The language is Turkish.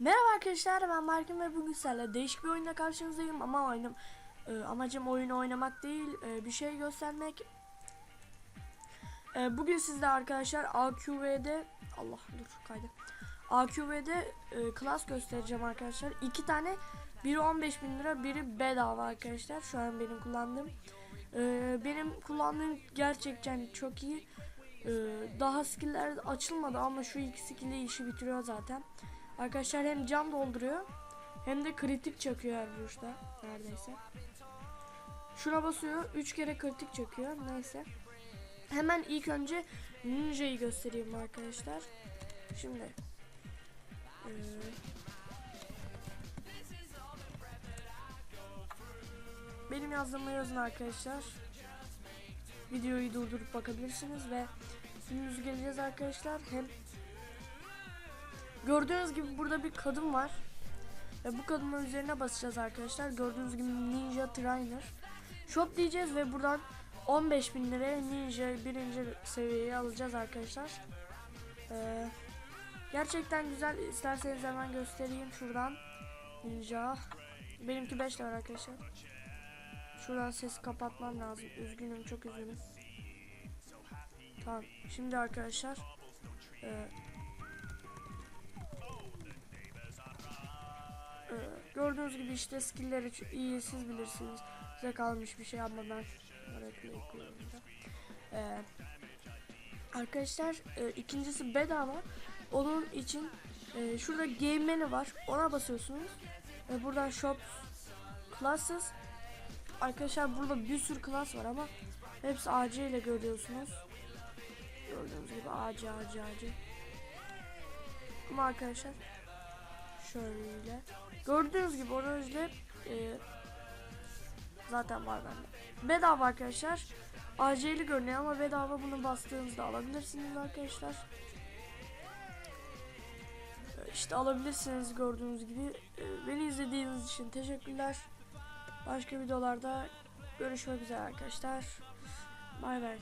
Merhaba arkadaşlar ben Markin ve bugün sizlerle değişik bir oyunla karşınızdayım ama oyunum e, amacım oyunu oynamak değil e, bir şey göstermek. E, bugün sizde arkadaşlar AQV'de Allah dur kaydı. AQV'de e, klas göstereceğim arkadaşlar. İki tane biri 15 bin lira biri bedava arkadaşlar. Şu an benim kullandığım. E, benim kullandığım gerçekten çok iyi. E, daha skill'ler açılmadı ama şu iki skill'i işi bitiriyor zaten. Arkadaşlar hem can dolduruyor hem de kritik çakıyor her vuruşta neredeyse. Şuna basıyor 3 kere kritik çakıyor neyse. Hemen ilk önce ninja'yı göstereyim arkadaşlar. Şimdi ee, benim yazdığımı yazın arkadaşlar. Videoyu durdurup bakabilirsiniz ve günümüzü geleceğiz arkadaşlar. Hem Gördüğünüz gibi burada bir kadın var. Ve bu kadının üzerine basacağız arkadaşlar. Gördüğünüz gibi Ninja Trainer. Shop diyeceğiz ve buradan 15 bin liraya Ninja birinci seviyeyi alacağız arkadaşlar. Ee, gerçekten güzel. İsterseniz hemen göstereyim şuradan. Ninja. Benimki 5 lira arkadaşlar. Şuradan sesi kapatmam lazım. Üzgünüm çok üzgünüm. Tamam. Şimdi arkadaşlar. E, gördüğünüz gibi işte skill'leri iyi siz bilirsiniz. Size kalmış bir şey ama ben. Ee, arkadaşlar e, ikincisi bedava. Onun için e, şurada game menü var. Ona basıyorsunuz. Ve buradan shop classes Arkadaşlar burada bir sürü klas var ama hepsi AC ile görüyorsunuz. Gördüğünüz gibi AC AC AC. Ama arkadaşlar şöyle. Gördüğünüz gibi oranjlı e, zaten var bende. Bedava arkadaşlar. AC'li görünüyor ama bedava bunu bastığınızda alabilirsiniz arkadaşlar. İşte alabilirsiniz gördüğünüz gibi. E, beni izlediğiniz için teşekkürler. Başka videolarda görüşmek üzere arkadaşlar. Bay bay